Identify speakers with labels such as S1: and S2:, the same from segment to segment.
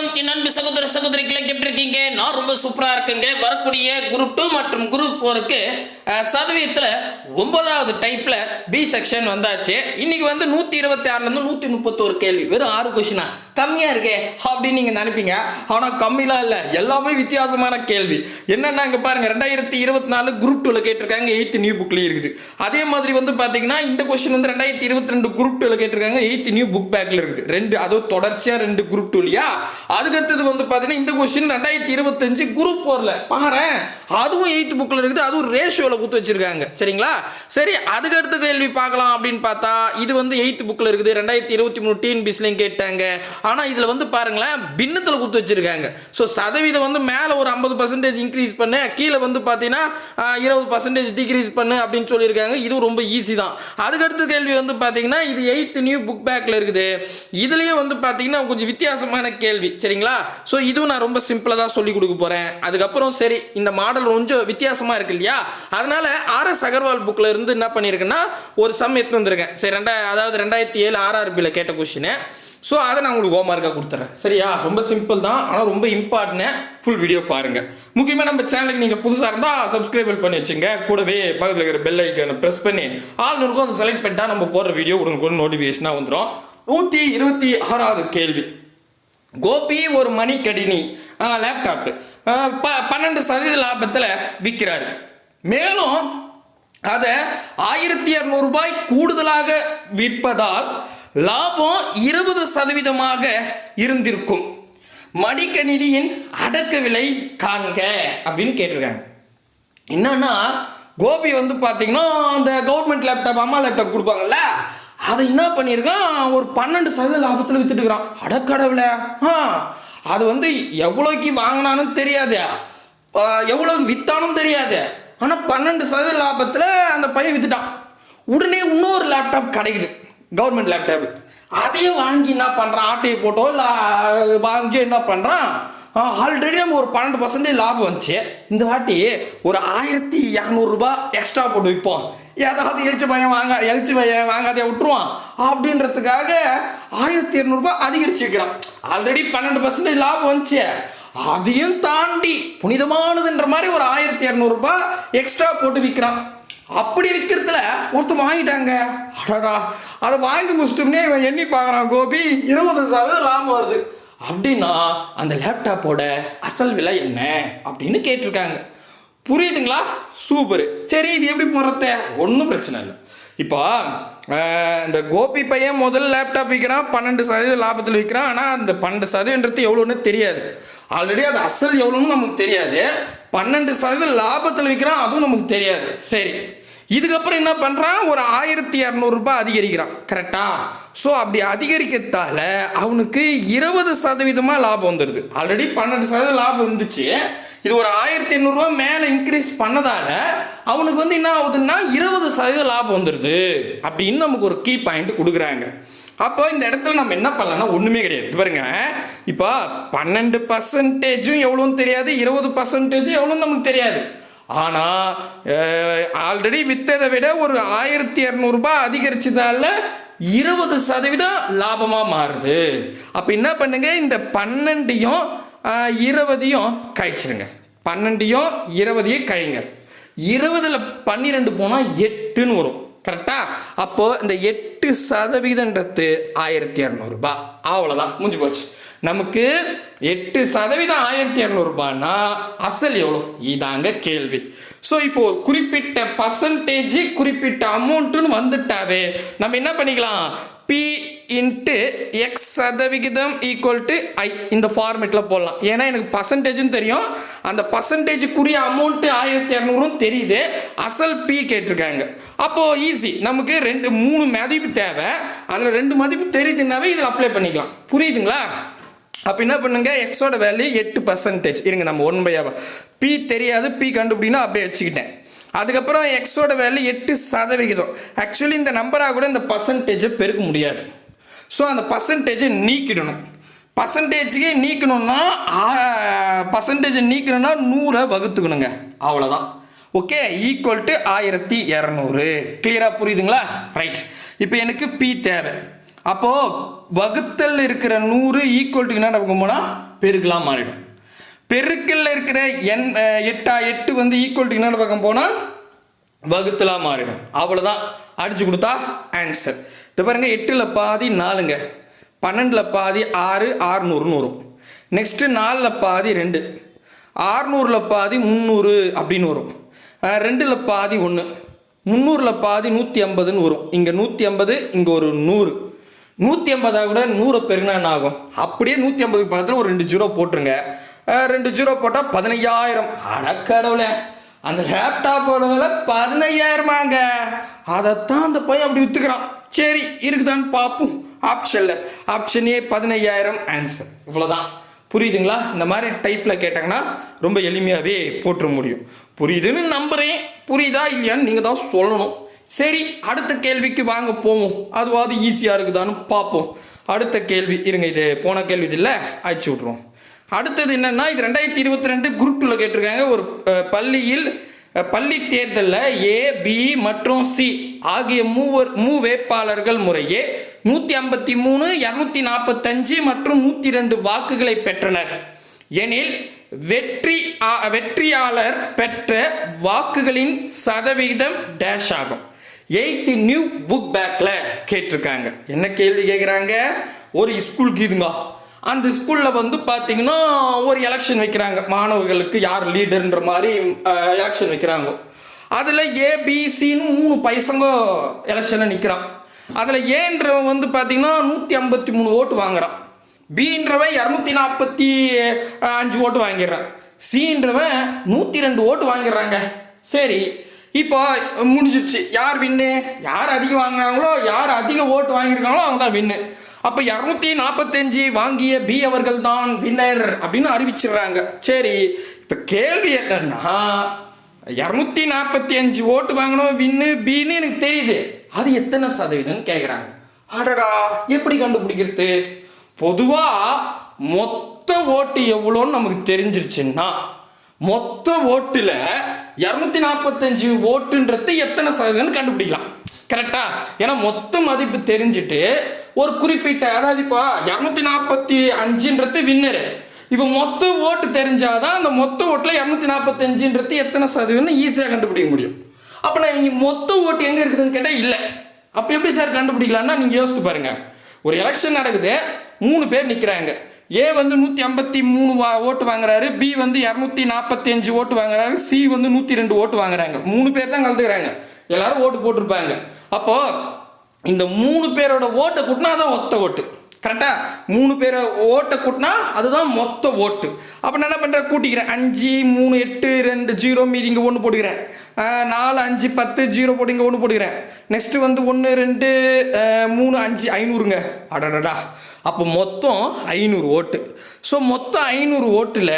S1: வணக்கம். என் அன்பு சகோதர சகோதரிகளை எப்படி இருக்கீங்க? நான் ரொம்ப சூப்பரா இருக்குங்க. வரக்கூடிய குரூப் டூ மற்றும் குரூப் ஃபோருக்கு சதவீதத்தில் ஒன்பதாவது டைப்ல பி செக்ஷன் வந்தாச்சு. இன்னைக்கு வந்து நூத்தி இருபத்தி ஆறுல இருந்து நூத்தி முப்பத்தோரு கேள்வி. வெறும் ஆறு கொஷினா கம்மியா இருக்கே அப்படின்னு நீங்க நினைப்பீங்க. ஆனா கம்மிலாம் இல்ல. எல்லாமே வித்தியாசமான கேள்வி. என்னென்னா இங்கே பாருங்க ரெண்டாயிரத்தி இருபத்தி நாலு குரூப் டூல கேட்டிருக்காங்க எயித்து நியூ புக்லயும் இருக்குது. அதே மாதிரி வந்து பாத்தீங்கன்னா இந்த கொஸ்டின் வந்து ரெண்டாயிரத்தி இருபத்தி ரெண்டு குரூப் டூல கேட்டிருக்காங்க எயித்து நியூ புக் பேக்ல இருக்குது. ரெண்டு அதுவும் தொடர்ச்சியா ரெண்டு குரூப் டூ இல்லையா? அதுக்கு அடுத்தது வந்து பாத்தீங்கன்னா இந்த கொஸ்டின் ரெண்டாயிரத்தி இருபத்தஞ்சு குரூப் ஃபோரில் பாரு அதுவும் எயித்து புக்ல இருக்குது அதுவும் ரேஷியோவில் குத்து வச்சிருக்காங்க. சரிங்களா? சரி அதுக்கு அடுத்த கேள்வி பார்க்கலாம் அப்படின்னு பார்த்தா இது வந்து எயித்து புக்ல இருக்குது. ரெண்டாயிரத்தி இருபத்தி மூணு டீன் பிஸ்லையும் கேட்டாங்க. ஆனால் இதில் வந்து பாருங்களேன் பின்னத்தில் கொடுத்து வச்சிருக்காங்க. ஸோ சதவீதம் வந்து மேலே ஒரு ஐம்பது பர்சன்டேஜ் இன்க்ரீஸ் பண்ணு கீழே வந்து பார்த்தீங்கன்னா இருபது பர்சன்டேஜ் டிக்ரீஸ் பண்ணு அப்படின்னு சொல்லியிருக்காங்க. இதுவும் ரொம்ப ஈஸி தான். அதுக்கு அடுத்த கேள்வி வந்து பார்த்தீங்கன்னா இது எயித் நியூ புக் பேக்கில் இருக்குது. இதுலேயே வந்து பார்த்தீங்கன்னா கொஞ்சம் வித்தியாசமான கேள்வி. சரிங்களா? ஸோ இதுவும் நான் ரொம்ப சிம்பிளாக தான் சொல்லி கொடுக்க போகிறேன் அதுக்கப்புறம் சரி இந்த மாடல் கொஞ்சம் வித்தியாசமாக இருக்கு இல்லையா? அதனால் ஆர்எஸ் அகர்வால் புக்கில் இருந்து என்ன பண்ணியிருக்குன்னா ஒரு சம் எடுத்து வந்திருக்கேன். சரி ரெண்டா அதாவது ரெண்டாயிரத்தி ஏழு ஆர்ஆர்பியில் கேட்ட கொஸ்டின் ஸோ அதை நான் உங்களுக்கு ஹோம்ஒர்க்காக கொடுத்துறேன். சரியா? ரொம்ப சிம்பிள் தான். ஆனால் ரொம்ப இம்பார்ட்டன்ட் ஃபுல் வீடியோ பாருங்கள் முக்கியமாக நம்ம சேனலுக்கு நீங்கள் புதுசாக இருந்தால் சப்ஸ்கிரைப் பண்ணி வச்சுங்க. கூடவே பக்கத்தில் இருக்கிற பெல் ஐக்கனை ப்ரெஸ் பண்ணி ஆள் இருக்கும் அதை செலக்ட் பண்ணிட்டா நம்ம போடுற வீடியோ உடனுக்குடன் நோட்டிஃபிகேஷனாக வந்துடும் நூற்றி இருபத்தி ஆறாவது கேள்வி. கோபி ஒரு மணிக்கடினி லேப்டாப் ப பன்னெண்டு சதவீத லாபத்தில் விற்கிறாரு மேலும் அதை ஆயிரத்தி இரநூறுபாய் கூடுதலாக விற்பதால் லாபம் இருபது சதவீதமாக இருந்திருக்கும். மடிக்கணினியின் அடக்க விலை காண்க அப்படின்னு கேட்டிருக்காங்க. என்னன்னா கோபி வந்து பார்த்தீங்கன்னா அந்த கவர்மெண்ட் லேப்டாப் அம்மா லேப்டாப் கொடுப்பாங்கல்ல அதை என்ன பண்ணியிருக்கான்? ஒரு பன்னெண்டு சதவீத லாபத்தில் வித்துட்டுக்கிறான் அடக்கடவுல ஆ அது வந்து எவ்வளோக்கு வாங்கினானும் தெரியாது. எவ்வளோக்கு வித்தானும் தெரியாது. ஆனால் பன்னெண்டு சதவீத லாபத்தில் அந்த பையன் வித்துட்டான். உடனே இன்னொரு லேப்டாப் கிடைக்குது. கவர்மெண்ட் லேப்டாப் அதையும் வாங்கி என்ன பண்ணுறான் ஆட்டையை போட்டோ இல்லை வாங்கி என்ன பண்ணுறான் ஆல்ரெடி நம்ம ஒரு பன்னெண்டு பர்சன்டேஜ் லாபம் வந்துச்சு. இந்த வாட்டி ஒரு ஆயிரத்தி இரநூறுபா எக்ஸ்ட்ரா போட்டு விற்போம். ஏதாவது எழுச்சி பையன் வாங்க எழுச்சி பையன் வாங்காதே விட்டுருவான். அப்படின்றதுக்காக ஆயிரத்தி இரநூறுபா அதிகரிச்சு வைக்கிறான் ஆல்ரெடி பன்னெண்டு பர்சன்டேஜ் லாபம் வந்துச்சு. அதையும் தாண்டி புனிதமானதுன்ற மாதிரி ஒரு ஆயிரத்தி இரநூறுபா எக்ஸ்ட்ரா போட்டு விற்கிறான். அப்படி விற்கிறதுல ஒருத்தர் வாங்கிட்டாங்க. அடடா அதை வாங்கி முடிச்சிட்டோம்னே இவன் எண்ணி பார்க்குறான் கோபி. இருபது சதவீதம் லாபம் வருது. அப்படின்னா அந்த லேப்டாப்போட அசல் விலை என்ன அப்படின்னு கேட்டிருக்காங்க. புரியுதுங்களா? சூப்பர். சரி இது எப்படி போடுறத? ஒன்றும் பிரச்சனை இல்லை. இப்போ இந்த கோபி பையன் முதல் லேப்டாப் விற்கிறான் பன்னெண்டு சதவீதம் லாபத்தில் விற்கிறான் ஆனால் அந்த பன்னெண்டு சதவீதன்றது எவ்வளோன்னு தெரியாது. ஆல்ரெடி அது அசல் எவ்வளோன்னு நமக்கு தெரியாது. பன்னெண்டு சதவீதம் லாபத்தில் விற்கிறான் அதுவும் நமக்கு தெரியாது. சரி. இதுக்கப்புறம் என்ன பண்ணுறான் ஒரு ஆயிரத்தி இரநூறுபா அதிகரிக்கிறான். கரெக்டா ஸோ அப்படி அதிகரிக்கிறதால அவனுக்கு இருபது சதவீதமாக லாபம் வந்துடுது ஆல்ரெடி பன்னெண்டு சதவீதம் லாபம் இருந்துச்சு. இது ஒரு ஆயிரத்தி எண்ணூறுரூவா மேலே இன்க்ரீஸ் பண்ணதால அவனுக்கு வந்து என்ன ஆகுதுன்னா இருபது சதவீதம் லாபம் வந்துடுது அப்படின்னு நமக்கு ஒரு கீ பாயிண்ட் கொடுக்குறாங்க. அப்போ இந்த இடத்துல நம்ம என்ன பண்ணலாம்னா ஒன்றுமே கிடையாது. பாருங்க. இப்போ பன்னெண்டு பர்சன்டேஜும் எவ்வளோன்னு தெரியாது இருபது பர்சன்டேஜும் எவ்வளோன்னு நமக்கு தெரியாது. ஆனால் ஆல்ரெடி விற்றதை விட ஒரு ஆயிரத்தி இரநூறுபா அதிகரிச்சதால இருபது சதவீதம் லாபமாக மாறுது. அப்போ என்ன பண்ணுங்க? இந்த பன்னெண்டையும் இருபதையும் கழிச்சிருங்க. பன்னெண்டையும் இருபதையும் கழிங்க. இருபதில் பன்னிரெண்டு போனால் எட்டுன்னு வரும். கரெக்டாக அப்போது இந்த எட்டு சதவீதன்றது ஆயிரத்தி இரநூறுபா அவ்வளோதான் முடிஞ்சு போச்சு. நமக்கு எட்டு சதவீதம் ஆயிரத்தி இரநூறுபான்னா அசல் எவ்வளோ இதாங்க கேள்வி. ஸோ இப்போ ஒரு குறிப்பிட்ட பர்சன்டேஜ் குறிப்பிட்ட அமௌண்ட்டுன்னு வந்துட்டாவே நம்ம என்ன பண்ணிக்கலாம்? பி இன்ட்டு எக்ஸ் சதவிகிதம் ஈக்குவல் டு ஐ இந்த ஃபார்மேட்டில் போடலாம். ஏன்னா எனக்கு பர்சன்டேஜ்னு தெரியும். அந்த பர்சன்டேஜுக்குரிய அமௌண்ட்டு ஆயிரத்தி இரநூறும் தெரியுது. அசல் பி கேட்டிருக்காங்க. அப்போது ஈஸி நமக்கு ரெண்டு மூணு மதிப்பு தேவை. அதில் ரெண்டு மதிப்பு தெரியுதுன்னாவே இதில் அப்ளை பண்ணிக்கலாம். புரியுதுங்களா? அப்போ என்ன பண்ணுங்க எக்ஸோட வேல்யூ எட்டு பர்சன்டேஜ் இருங்க நம்ம ஒன் பை பி தெரியாது பி கண்டுபிடினா அப்படியே வச்சுக்கிட்டேன். அதுக்கப்புறம் எக்ஸோட வேல்யூ எட்டு சதவிகிதம். ஆக்சுவலி இந்த நம்பராக கூட இந்த பர்சன்டேஜை பெருக்க முடியாது. ஸோ அந்த பர்சன்டேஜை நீக்கிடணும். பர்சன்டேஜுக்கே நீக்கணும்னா பர்சன்டேஜ் நீக்கணும்னா நூறை வகுத்துக்கணுங்க. அவ்வளோதான் ஓகே ஈக்குவல் டு ஆயிரத்தி இரநூறு. கிளியராக புரியுதுங்களா? ரைட் இப்போ எனக்கு பி தேவை. அப்போது வகுத்தல் இருக்கிற நூறு ஈக்குவல் டு என்ன போனால் பெருக்கலாக மாறிடும். பெருக்கல்ல இருக்கிற எண் எட்டா எட்டு வந்து ஈக்குவல் டு என்ன பக்கம் போனால் வகுத்தலாக மாறிடும். அவ்வளோதான் அடிச்சு கொடுத்தா ஆன்சர் இது பாருங்க எட்டில் பாதி நாலுங்க. பன்னெண்டில் பாதி ஆறு ஆறுநூறுன்னு வரும். நெக்ஸ்ட்டு நாலில் பாதி ரெண்டு. ஆறுநூறில் பாதி முந்நூறு அப்படின்னு வரும். ரெண்டில் பாதி ஒன்று முந்நூறில் பாதி நூற்றி ஐம்பதுன்னு வரும். இங்கே நூற்றி ஐம்பது இங்கே ஒரு நூறு. நூற்றி ஐம்பதாக கூட நூறை பெருங்கினா என்ன ஆகும் அப்படியே நூற்றி ஐம்பதுக்கு பக்கத்தில் ஒரு ரெண்டு ஜீரோ போட்டுருங்க. ரெண்டு ஜீரோ போட்டால் பதினையாயிரம். அடக்கடவுளே அந்த லேப்டாப்போட விலை பதினையாயிரமாங்க. அதைத்தான் அந்த பையன் அப்படி விற்றுக்கிறான் சரி இருக்குதான்னு பார்ப்போம். ஆப்ஷனில் ஆப்ஷன் ஏ பதினையாயிரம். ஆன்சர் இவ்வளோதான் புரியுதுங்களா? இந்த மாதிரி டைப்பில் கேட்டாங்கன்னா ரொம்ப எளிமையாகவே போட்டுற முடியும். புரியுதுன்னு நம்புகிறேன் புரியுதா இல்லையான்னு நீங்கள் தான் சொல்லணும். சரி அடுத்த கேள்விக்கு வாங்க போவோம். அதுவாது ஈஸியாக இருக்குதான்னு பார்ப்போம் அடுத்த கேள்வி இருங்க இது போன கேள்வி இது இல்லை? அழிச்சு விட்ருவோம் அடுத்தது என்னென்னா இது ரெண்டாயிரத்தி இருபத்தி ரெண்டு குரூப் டூவில் கேட்டிருக்காங்க. ஒரு பள்ளியில் பள்ளி தேர்தலில் ஏ பி மற்றும் சி ஆகிய மூவர் மூ வேட்பாளர்கள் முறையே நூற்றி ஐம்பத்தி மூணு இரநூத்தி நாற்பத்தஞ்சு மற்றும் நூற்றி ரெண்டு வாக்குகளை பெற்றனர். எனில் வெற்றி ஆ- வெற்றியாளர் பெற்ற வாக்குகளின் சதவிகிதம் டேஷ் ஆகும். எயித்து நியூ புக் பேக்கில் கேட்டிருக்காங்க. என்ன கேள்வி கேட்குறாங்க ஒரு ஸ்கூலுக்கு இதுங்க அந்த ஸ்கூலில் வந்து பார்த்தீங்கன்னா ஒரு எலெக்ஷன் வைக்கிறாங்க. மாணவர்களுக்கு யார் லீடர்ன்ற மாதிரி எலெக்ஷன் வைக்கிறாங்க. அதில் ஏபிசின்னு மூணு பைசங்க எலெக்ஷனில் நிற்கிறான் அதில் ஏன்றவன் வந்து பார்த்தீங்கன்னா நூற்றி ஐம்பத்தி மூணு ஓட்டு வாங்குறான். பின்றவன் இரநூத்தி நாற்பத்தி அஞ்சு ஓட்டு வாங்கிடுறான். சின்றவன் நூற்றி ரெண்டு ஓட்டு வாங்கிடுறாங்க. சரி இப்போ முடிஞ்சிருச்சு. யார் வின்னு? யார் அதிகம் வாங்கினாங்களோ யார் அதிக ஓட்டு வாங்கியிருக்காங்களோ அவங்க தான் வின்னு. அப்போ இரநூத்தி நாற்பத்தஞ்சு வாங்கிய பி அவர்கள் தான் வின்னர் அப்படின்னு அறிவிச்சிடுறாங்க. சரி இப்போ கேள்வி என்னன்னா இரநூத்தி நாற்பத்தி அஞ்சு ஓட்டு வாங்கணும் வின்னு பின்னு எனக்கு தெரியுது. அது எத்தனை சதவீதம்னு கேட்குறாங்க அடடா எப்படி கண்டுபிடிக்கிறது? பொதுவாக மொத்த ஓட்டு எவ்வளோன்னு நமக்கு தெரிஞ்சிருச்சுன்னா மொத்த ஓட்டுல இரநூத்தி நாற்பத்தஞ்சு ஓட்டுன்றது எத்தனை சதவீதம்னு கண்டுபிடிக்கலாம். கரெக்டா ஏன்னா மொத்த மதிப்பு தெரிஞ்சுட்டு ஒரு குறிப்பிட்ட அதாவது இப்போ இரநூத்தி நாற்பத்தி அஞ்சுன்றது வின்னரு இப்போ மொத்த ஓட்டு தெரிஞ்சாதான் அந்த மொத்த ஓட்டில் இரநூத்தி நாற்பத்தஞ்சுன்றது எத்தனை சதவீதம் ஈஸியாக கண்டுபிடிக்க முடியும். அப்போ நான் இங்கே மொத்த ஓட்டு எங்கே இருக்குதுன்னு கேட்டால் இல்லை. அப்போ எப்படி சார் கண்டுபிடிக்கலான்னா நீங்கள் யோசித்து பாருங்கள் ஒரு எலெக்ஷன் நடக்குது மூணு பேர் நிற்கிறாங்க ஏ வந்து நூற்றி ஐம்பத்தி மூணு வா ஓட்டு வாங்குறாரு பி வந்து இரநூத்தி நாற்பத்தி அஞ்சு ஓட்டு வாங்குறாரு சி வந்து நூற்றி ரெண்டு ஓட்டு வாங்குறாங்க. மூணு பேர் தான் கலந்துக்கிறாங்க. எல்லாரும் ஓட்டு போட்டிருப்பாங்க. அப்போ இந்த மூணு பேரோட ஓட்டை கூட்டினா தான் ஒத்த ஓட்டு. கரெக்டா மூணு பேரை ஓட்டை கூட்டினா அதுதான் மொத்த ஓட்டு. அப்போ நான் என்ன பண்ணுறேன் கூட்டிக்கிறேன். அஞ்சு மூணு எட்டு ரெண்டு ஜீரோ மீதி இங்கே ஒன்று போட்டுக்கிறேன். நாலு அஞ்சு பத்து ஜீரோ போட்டு இங்கே ஒன்று போட்டுக்கிறேன். நெக்ஸ்ட்டு வந்து ஒன்று ரெண்டு மூணு அஞ்சு ஐநூறுங்க. அடடடா. அப்போ மொத்தம் ஐநூறு ஓட்டு. ஸோ மொத்தம் ஐநூறு ஓட்டில்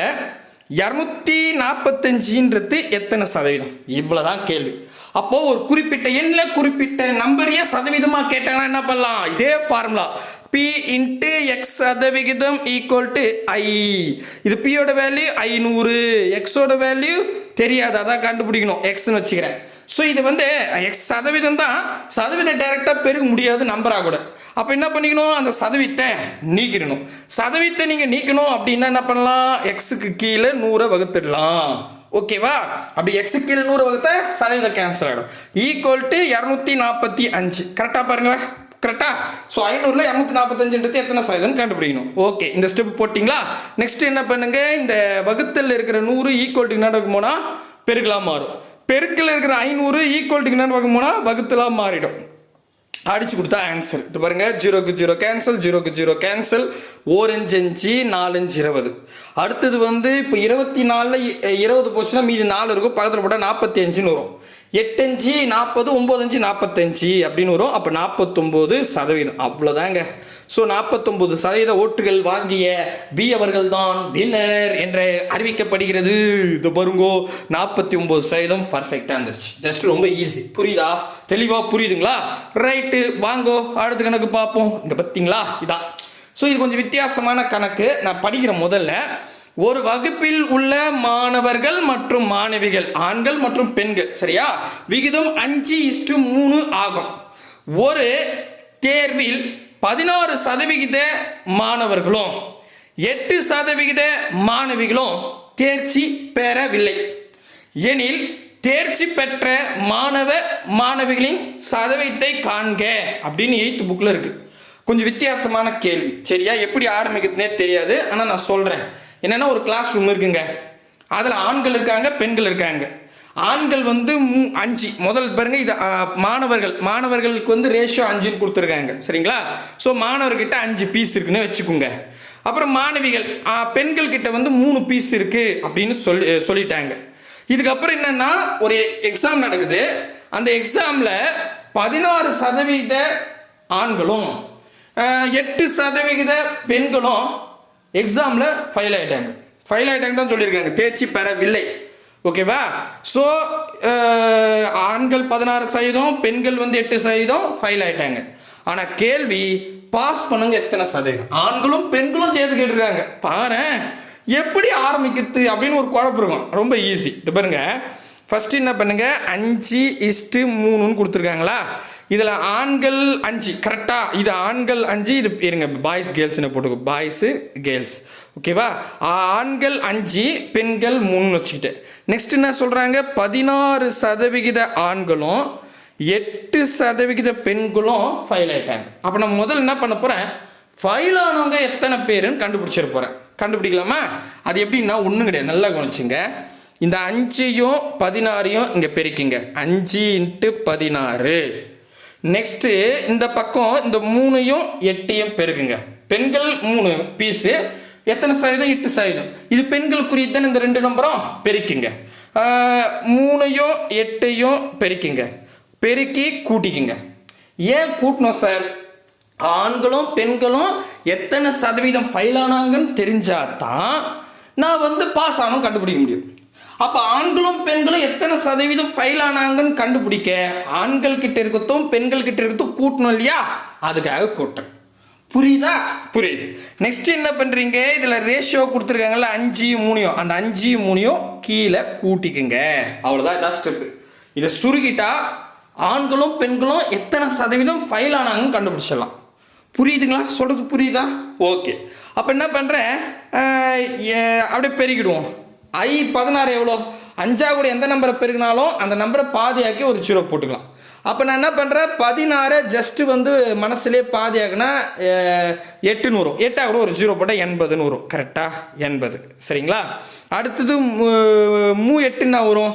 S1: இரநூத்தி நாற்பத்தஞ்சுன்றது எத்தனை சதவீதம்? இவ்வளோதான் கேள்வி. அப்போது ஒரு குறிப்பிட்ட எண்ணில் குறிப்பிட்ட நம்பரையே சதவீதமாக கேட்டாங்கன்னா என்ன பண்ணலாம்? இதே ஃபார்முலா பி இன்ட்டு எக்ஸ் சதவிகிதம் ஈக்குவல் டு ஐ இது பியோட வேல்யூ ஐநூறு. எக்ஸோட வேல்யூ தெரியாது. அதான் கண்டுபிடிக்கணும். எக்ஸ்னு வச்சுக்கிறேன். ஸோ இது வந்து எக்ஸ் சதவீதம் தான். சதவீதம் டைரெக்டாக பெருக முடியாது நம்பராக கூட. அப்போ என்ன பண்ணிக்கணும்? அந்த சதவீதத்தை நீக்கிடணும். சதவீதத்தை நீங்கள் நீக்கணும் அப்படின்னா என்ன பண்ணலாம்? எக்ஸுக்கு கீழே நூறை வகுத்துடலாம். ஓகேவா அப்படி எக்ஸு கீழே நூறு வகுத்த சதவீதம் கேன்சல் ஆகிடும் ஈக்குவல் டு இரநூத்தி நாற்பத்தி அஞ்சு கரெக்டாக பாருங்க கரெக்டா ஸோ ஐநூறுல இரநூத்தி நாற்பத்தஞ்சுன்றது எத்தனை சதவீதம் கண்டுபிடிக்கணும். ஓகே இந்த ஸ்டெப் போட்டிங்களா? நெக்ஸ்ட் என்ன பண்ணுங்க? இந்த வகுத்தல் இருக்கிற நூறு ஈக்குவல் டு என்ன போனால் பெருக்கலாம் மாறும். பெருக்கில் இருக்கிற ஐநூறு ஈக்குவல் டு என்ன போனால் வகுத்தலாக மாறிடும். அடிச்சு கொடுத்தா ஆன்சர் இது பாருங்க ஜீரோக்கு ஜீரோ கேன்சல் ஜீரோக்கு ஜீரோ கேன்சல் ஓரஞ்சு அஞ்சு நாலஞ்சு இருபது. அடுத்தது வந்து இப்போ இருபத்தி நாலில் இருபது போச்சுன்னா மீதி நாலு இருக்கும். பக்கத்தில் போட்டால் நாற்பத்தி அஞ்சுன்னு வரும் எட்டஞ்சு நாற்பது ஒம்பதஞ்சு நாற்பத்தஞ்சு அப்படின்னு வரும். அப்போ நாற்பத்தொம்போது சதவீதம். அவ்வளோதாங்க ஸோ நாற்பத்தொம்பது சதவீத ஓட்டுகள் வாங்கிய பி அவர்கள் தான் வின்னர் என்று அறிவிக்கப்படுகிறது. இது பாருங்கோ நாற்பத்தி ஒம்பது சதவீதம் பர்ஃபெக்டாக இருந்துருச்சு. ஜஸ்ட் ரொம்ப ஈஸி புரியுதா? தெளிவாக புரியுதுங்களா? ரைட்டு வாங்கோ அடுத்த கணக்கு பார்ப்போம். இந்த பார்த்தீங்களா இதான். ஸோ இது கொஞ்சம் வித்தியாசமான கணக்கு. நான் படிக்கிறேன் முதல்ல ஒரு வகுப்பில் உள்ள மாணவர்கள் மற்றும் மாணவிகள் ஆண்கள் மற்றும் பெண்கள் சரியா? விகிதம் அஞ்சு இஸ்டு மூணு ஆகும். ஒரு தேர்வில் பதினாறு சதவிகித மாணவர்களும் எட்டு சதவிகித மாணவிகளும் தேர்ச்சி பெறவில்லை. எனில் தேர்ச்சி பெற்ற மாணவ மாணவிகளின் சதவீதத்தை காண்க அப்படின்னு எயித்து புக்கில் இருக்குது கொஞ்சம் வித்தியாசமான கேள்வி. சரியா? எப்படி ஆரம்பிக்கிறதுனே தெரியாது. ஆனால் நான் சொல்கிறேன் என்னென்னா ஒரு கிளாஸ் ரூம் இருக்குங்க. அதில் ஆண்கள் இருக்காங்க பெண்கள் இருக்காங்க. ஆண்கள் வந்து அஞ்சு. முதல் பாருங்க இது மாணவர்கள். மாணவர்களுக்கு வந்து ரேஷியோ அஞ்சுன்னு கொடுத்துருக்காங்க. சரிங்களா? ஸோ மாணவர்கிட்ட அஞ்சு பீஸ் இருக்குன்னு வச்சுக்கோங்க. அப்புறம் மாணவிகள் பெண்கள் கிட்ட வந்து மூணு பீஸ் இருக்கு அப்படின்னு சொல்லி சொல்லிட்டாங்க. இதுக்கப்புறம் என்னன்னா ஒரு எக்ஸாம் நடக்குது. அந்த எக்ஸாமில் பதினாறு சதவீத ஆண்களும் எட்டு சதவிகித பெண்களும் எக்ஸாமில் ஃபெயில் ஆகிட்டாங்க ஃபெயில் ஆகிட்டாங்க தான் சொல்லியிருக்காங்க. தேர்ச்சி பெறவில்லை. ஓகேவா ஸோ ஆண்கள் பதினாறு சதவீதம் பெண்கள் வந்து எட்டு சதவீதம் ஃபைல் ஆயிட்டாங்க. ஆனால் கேள்வி பாஸ் பண்ணுங்க எத்தனை சதவீதம்? ஆண்களும் பெண்களும் சேர்த்து கேட்டுருக்காங்க. பாரு எப்படி ஆரம்பிக்கிறது அப்படின்னு ஒரு குழப்பம் இருக்கும். ரொம்ப ஈஸி இது பாருங்க. ஃபஸ்ட்டு என்ன பண்ணுங்க? அஞ்சு இஸ்ட்டு மூணுன்னு கொடுத்துருக்காங்களா? இதில் ஆண்கள் அஞ்சு கரெக்டாக இது ஆண்கள் அஞ்சு இது இருங்க பாய்ஸ் கேர்ள்ஸ்னு போட்டுக்கோ. பாய்ஸு கேர்ள்ஸ் ஓகேவா ஆண்கள் அஞ்சு பெண்கள் மூணு வச்சுக்கிட்டு. நெக்ஸ்ட் என்ன சொல்கிறாங்க பதினாறு சதவிகித ஆண்களும் எட்டு சதவிகித பெண்களும் ஃபைல் ஆகிட்டாங்க அப்போ நான் முதல்ல என்ன பண்ண போகிறேன் ஃபைல் ஆனவங்க எத்தனை பேருன்னு கண்டுபிடிச்சிட போகிறேன் கண்டுபிடிக்கலாமா? அது எப்படின்னா ஒன்றும் கிடையாது. நல்லா கவனிச்சுங்க. இந்த அஞ்சையும் பதினாறையும் இங்கே பெருக்கிங்க. அஞ்சு இன்ட்டு பதினாறு. நெக்ஸ்ட்டு இந்த பக்கம் இந்த மூணையும் எட்டையும் பெருக்குங்க பெண்கள் மூணு பீஸு எத்தனை சதவீதம் எட்டு சதவீதம் இது பெண்களுக்குரியது தானே இந்த ரெண்டு நம்பரும் பெருக்கிங்க. மூணையும் எட்டையும் பெருக்கிங்க. பெருக்கி கூட்டிக்குங்க. ஏன் கூட்டணும் சார் ஆண்களும் பெண்களும் எத்தனை சதவீதம் ஃபைல் ஆனாங்கன்னு தெரிஞ்சாதான் நான் வந்து பாஸ் ஆனும் கண்டுபிடிக்க முடியும். அப்போ ஆண்களும் பெண்களும் எத்தனை சதவீதம் ஃபைல் ஆனாங்கன்னு கண்டுபிடிக்க ஆண்கள் கிட்ட இருக்கத்தும் பெண்கள் கிட்ட இருக்கத்தும் கூட்டணும் இல்லையா? அதுக்காக கூட்டம். புரியுதா? புரியுது. நெக்ஸ்ட் என்ன பண்றீங்க? இதுல ரேஷியோ கொடுத்துருக்காங்கல்ல அஞ்சு மூணையும். அந்த அஞ்சு மூணையும் கீழே கூட்டிக்குங்க. அவ்வளவுதான் இதான் ஸ்டெப் இதை சுருகிட்டா ஆண்களும் பெண்களும் எத்தனை சதவீதம் ஃபைல் ஆனாங்கன்னு கண்டுபிடிச்சிடலாம். புரியுதுங்களா? சொல்றது புரியுதா? ஓகே அப்போ என்ன பண்ணுறேன் அப்படியே பெருகிடுவோம் ஐ பதினாறு எவ்வளோ? அஞ்சா கூட எந்த நம்பரை பெருக்கினாலும் அந்த நம்பரை பாதியாக்கி ஒரு ஜீரோ போட்டுக்கலாம். அப்போ நான் என்ன பண்ணுறேன் பதினாறு ஜஸ்ட்டு வந்து மனசுலேயே பாதியாக்குனா எட்டுன்னு வரும் எட்டாக கூட ஒரு ஜீரோ போட்டால் எண்பதுன்னு வரும் கரெக்டாக எண்பது. சரிங்களா? அடுத்தது மூ- எட்டுன்னா வரும்.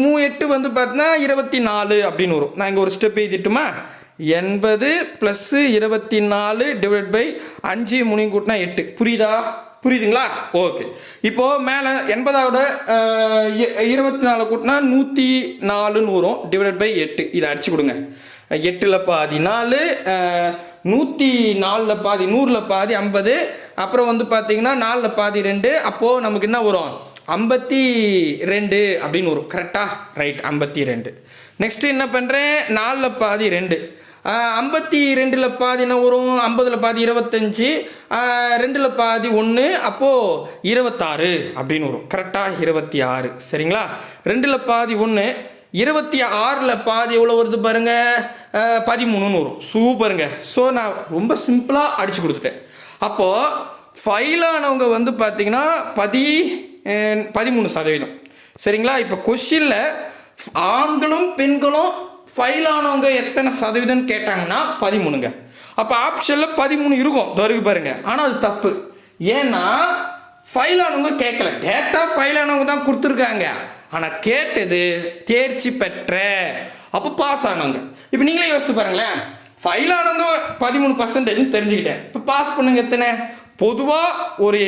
S1: மூ எட்டு வந்து பார்த்தீங்கன்னா இருபத்தி நாலு அப்படின்னு வரும். நான் இங்கே ஒரு ஸ்டெப் எழுதிட்டுமா? எண்பது ப்ளஸ்ஸு இருபத்தி நாலு டிவைட் பை அஞ்சு மூணு கூட்டினா எட்டு. புரியுதா? புரியுதுங்களா? ஓகே. இப்போது மேலே எண்பதாவோட இருபத்தி நாலு கூட்டினா நூற்றி நாலுன்னு வரும். டிவைட் பை எட்டு. இதை அடிச்சு கொடுங்க. எட்டில் பாதி நாலு நூற்றி நாலில் பாதி நூறில் பாதி ஐம்பது. அப்புறம் வந்து பார்த்தீங்கன்னா நாலில் பாதி ரெண்டு. அப்போது நமக்கு என்ன வரும்? ஐம்பத்தி ரெண்டு அப்படின்னு வரும். கரெக்டாக ரைட் ஐம்பத்தி ரெண்டு. நெக்ஸ்ட் என்ன பண்ணுறேன் நாலில் பாதி ரெண்டு. ஐம்பத்தி ரெண்டில் பாதி என்ன வரும்? ஐம்பதில் பாதி இருபத்தஞ்சி. ரெண்டில் பாதி ஒன்று அப்போது இருபத்தாறு அப்படின்னு வரும். கரெக்டாக இருபத்தி ஆறு சரிங்களா? ரெண்டில் பாதி ஒன்று இருபத்தி ஆறில் பாதி எவ்வளோ வருது பாருங்கள் பதிமூணுன்னு வரும். சூப்பருங்க. ஸோ நான் ரொம்ப சிம்பிளாக அடித்து கொடுத்துட்டேன். அப்போது ஃபைலானவங்க வந்து பார்த்திங்கன்னா பதி பதிமூணு சதவீதம். சரிங்களா? இப்போ கொஷினில் ஆண்களும் பெண்களும் ஃபைலானவங்க எத்தனை சதவீதம் கேட்டாங்கன்னா பதிமூணுங்க. அப்போ ஆப்ஷனில் பதிமூணு இருக்கும். தருக்கு பாருங்க. ஆனால் அது தப்பு. ஏன்னா ஃபைலானவங்க கேட்கல. டேட்டா ஃபைலானவங்க தான் கொடுத்துருக்காங்க. ஆனால் கேட்டது தேர்ச்சி பெற்ற அப்போ பாஸ் ஆனவங்க. இப்போ நீங்களே யோசித்து பாருங்களேன். ஃபைல் ஆனவங்க பதிமூணு பர்சன்டேஜ் தெரிஞ்சுக்கிட்டேன். இப்போ பாஸ் பண்ணுங்க எத்தனை? பொதுவாக ஒரு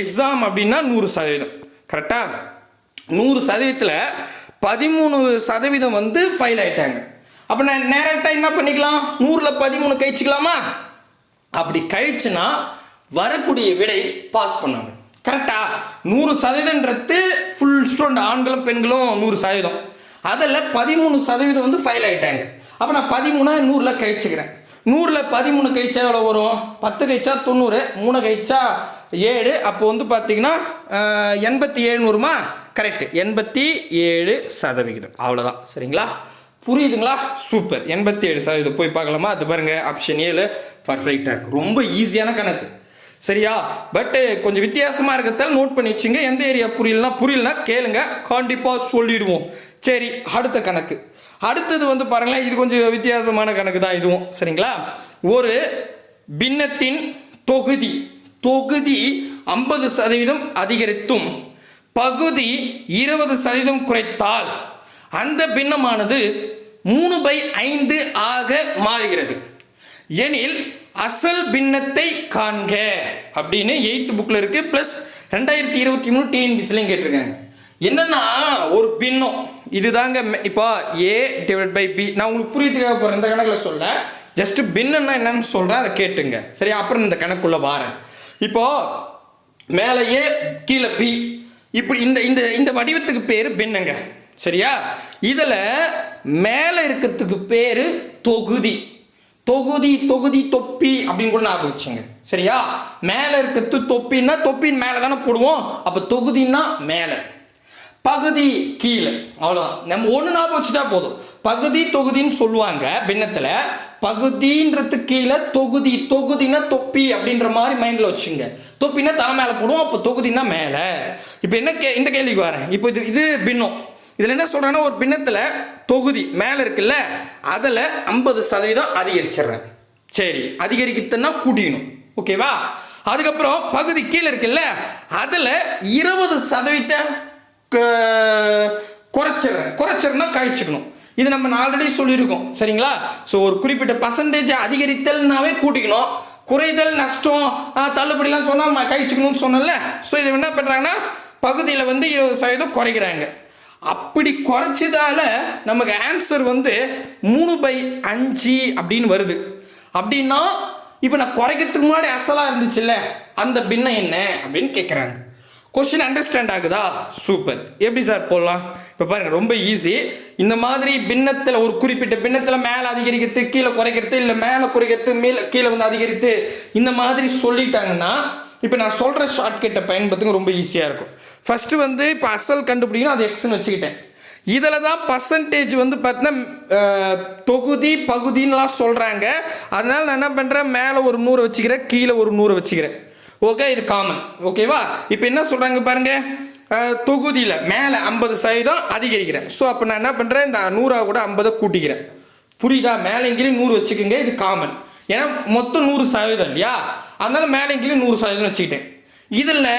S1: எக்ஸாம் அப்படின்னா நூறு சதவீதம். கரெக்டாக நூறு சதவீதத்தில் பதிமூணு சதவீதம் வந்து ஃபைல் ஆயிட்டாங்க. அப்போ நான் நேரட்டாக என்ன பண்ணிக்கலாம்? நூறில் பதிமூணு கழிச்சிக்கலாமா? அப்படி கழிச்சுனா வரக்கூடிய விடை பாஸ் பண்ணாங்க. கரெக்டா நூறு சதவீதம்ன்றது ஃபுல் ஸ்டூடெண்ட் ஆண்களும் பெண்களும் நூறு சதவீதம். அதில் பதிமூணு சதவீதம் வந்து ஃபைல் ஆயிட்டாங்க. அப்போ நான் பதிமூணு நூறில் கழிச்சுக்கிறேன். நூறில் பதிமூணு கழிச்சா எவ்வளோ வரும்? பத்து கழிச்சா தொண்ணூறு மூணு கழிச்சா ஏழு. அப்போ வந்து பார்த்தீங்கன்னா எண்பத்தி ஏழுநூறுமா கரெக்ட் எண்பத்தி ஏழு சதவிகிதம். அவ்வளோதான் சரிங்களா? புரியுதுங்களா? சூப்பர் எண்பத்தி ஏழு சதவீதம் போய் பார்க்கலாமா? அது பாருங்க ஆப்ஷன் ஏழு பர்ஃபெக்டாக இருக்கு. ரொம்ப ஈஸியான கணக்கு. சரியா? பட் கொஞ்சம் வித்தியாசமாக இருக்கிறதால நோட் பண்ணி வச்சுங்க. எந்த ஏரியா புரியலனா புரியலனா கேளுங்க. கண்டிப்பாக சொல்லிடுவோம். சரி அடுத்த கணக்கு. அடுத்தது வந்து பாருங்களேன் இது கொஞ்சம் வித்தியாசமான கணக்கு தான் இதுவும். சரிங்களா? ஒரு பின்னத்தின் தொகுதி. தொகுதி ஐம்பது சதவீதம் அதிகரித்தும் பகுதி இருபது சதவீதம் குறைத்தால் அந்த பின்னமானது மூணு பை ஐந்து ஆக மாறுகிறது. எனில் அசல் பின்னத்தை காண்க அப்படின்னு எயித்து புக்கில் இருக்கு ப்ளஸ் ரெண்டாயிரத்தி இருபத்தி மூணு டிஎன்பிசிலையும் கேட்டிருக்காங்க. என்னன்னா ஒரு பின்னம். இதுதாங்க மெ- இப்போ ஏ டிவைட் பை பி நான் உங்களுக்கு புரியுதுக்காக போகிறேன் இந்த கணக்கில் சொல்ல. ஜஸ்ட் பின்னன்னா என்னன்னு சொல்கிறேன் அதை கேட்டுங்க. சரி அப்புறம் இந்த கணக்குள்ளே வாரேன். இப்போ மேலே ஏ கீழே பி இப்படி இந்த இந்த இந்த வடிவத்துக்கு பேர் பின்னங்க சரியா? இதில் மேலே இருக்கிறதுக்கு பேர் தொகுதி. தொகுதி தொகுதி தொப்பி அப்படின்னு கூட ஞாபகம் வச்சுங்க சரியா? மேலே இருக்கிறது தொப்பின்னா தொப்பின் மேலே தானே போடுவோம். அப்போ தொகுதின்னா மேலே. பகுதி கீழே. அவ்வளோதான் நம்ம ஒன்று ஞாபகம் வச்சுட்டா போதும். பகுதி தொகுதின்னு சொல்லுவாங்க பின்னத்தில். பகுதின்றது கீழே தொகுதி தொகுதினா தொப்பி அப்படின்ற மாதிரி மைண்டில் வச்சுங்க. தொப்பினா தலை மேலே போடுவோம் அப்போ தொகுதினா மேலே. இப்போ என்ன கே இந்த கேள்விக்கு வரேன். இப்போ இது இது பின்னம். இதில் என்ன சொல்கிறேன்னா ஒரு பின்னத்தில் தொகுதி மேலே இருக்குல்ல அதில் ஐம்பது சதவீதம் அதிகரிச்சிடுறேன். சரி அதிகரிக்கத்துன்னா குடியணும். ஓகேவா? அதுக்கப்புறம் பகுதி கீழே இருக்குல்ல அதில் இருபது சதவீதம் குறைச்சிடுறேன். குறைச்சிருந்தா கழிச்சிக்கணும். இது நம்ம ஆல்ரெடி சொல்லியிருக்கோம். சரிங்களா? ஸோ ஒரு குறிப்பிட்ட பர்சன்டேஜ் அதிகரித்தல்னாவே கூட்டிக்கணும். குறைதல் நஷ்டம் தள்ளுபடிலாம் சொன்னால் கழிச்சுக்கணும்னு சொன்னல ஸோ இது என்ன பண்ணுறாங்கன்னா பகுதியில் வந்து இருபது சதவீதம் குறைக்கிறாங்க. அப்படி குறைச்சதால நமக்கு ஆன்சர் வந்து மூணு பை அஞ்சு அப்படின்னு வருது. அப்படின்னா இப்போ நான் குறைக்கிறதுக்கு முன்னாடி அசலாக இருந்துச்சுல்ல? அந்த பின்ன என்ன? அப்படின்னு கேட்குறாங்க கொஸ்டின் அண்டர்ஸ்டாண்ட் ஆகுதா? சூப்பர் எப்படி சார் போடலாம்? இப்போ பாருங்க ரொம்ப ஈஸி இந்த மாதிரி பின்னத்தில் ஒரு குறிப்பிட்ட பின்னத்தில் மேலே அதிகரிக்கிறது கீழே குறைக்கிறது இல்லை மேலே குறைக்கிறது மேலே கீழே வந்து அதிகரித்து இந்த மாதிரி சொல்லிட்டாங்கன்னா இப்போ நான் சொல்கிற ஷார்ட்கட்டை பயன்படுத்துங்க ரொம்ப ஈஸியாக இருக்கும். ஃபஸ்ட்டு வந்து இப்போ அசல் கண்டுபிடிக்கணும் அது எக்ஸ்னு வச்சுக்கிட்டேன். இதில் தான் பர்சன்டேஜ் வந்து பார்த்தீங்கன்னா தொகுதி பகுதின்னுலாம் சொல்கிறாங்க அதனால நான் என்ன பண்ணுறேன் மேலே ஒரு நூறு வச்சுக்கிறேன் கீழே ஒரு நூறு வச்சுக்கிறேன். ஓகே இது காமன் ஓகேவா இப்போ என்ன சொல்கிறாங்க பாருங்கள் தொகுதியில் மேலே ஐம்பது சதவீதம் அதிகரிக்கிறேன். ஸோ அப்போ நான் என்ன பண்ணுறேன் இந்த நூறாக கூட ஐம்பதை கூட்டிக்கிறேன். புரியுதா? மேலே நூறு வச்சுக்கோங்க இது காமன் ஏன்னா மொத்தம் நூறு சதவீதம் இல்லையா? அதனால மேலே நூறு சதவீதம் வச்சுக்கிட்டேன். இதில்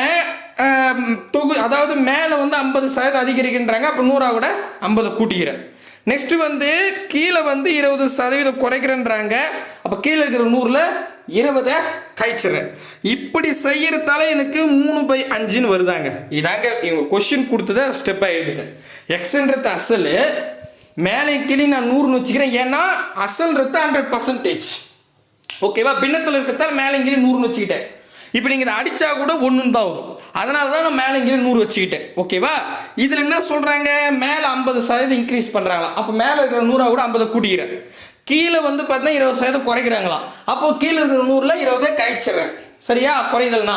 S1: தொகு அதாவது மேலே வந்து ஐம்பது சதவீதம் அதிகரிக்கின்றாங்க அப்போ நூறாக கூட ஐம்பதை கூட்டிக்கிறேன். நெக்ஸ்ட் வந்து கீழே வந்து இருபது சதவீதம் குறைக்கிறேன்றாங்க. அப்போ கீழே இருக்கிற நூறில் இருபதை கழிச்சிடுறேன் இப்படி செய்யறதால எனக்கு மூணு பை அஞ்சுன்னு வருதாங்க. இதாங்க இவங்க கொஷின் கொடுத்ததை ஸ்டெப்பாக எழுதிட்டேன். எக்ஸ்ன்றது அசல் மேலே கீழே நான் நூறுன்னு வச்சுக்கிறேன். ஏன்னா அசல்ன்றது ஹண்ட்ரட் பர்சன்டேஜ் ஓகேவா பின்னத்தில் இருக்கிறதால மேலே கிளி நூறுன்னு வச்சுக்கிட்டேன். இப்போ நீங்கள் இதை அடித்தா கூட ஒன்றுன்னு தான் வரும். அதனால தான் நான் மேலே இங்கே நூறு வச்சுக்கிட்டேன். ஓகேவா இதில் என்ன சொல்கிறாங்க மேலே ஐம்பது சதவீதம் இன்க்ரீஸ் பண்ணுறாங்களா அப்போ மேலே இருக்கிற நூறாக கூட ஐம்பதை கூட்டிக்கிறேன். கீழே வந்து பார்த்தீங்கன்னா இருபது சதவீதம் குறைக்கிறாங்களாம். அப்போ கீழே இருக்கிற நூறில் இருபதே கழிச்சிடுறேன். சரியா? குறைதல்னா.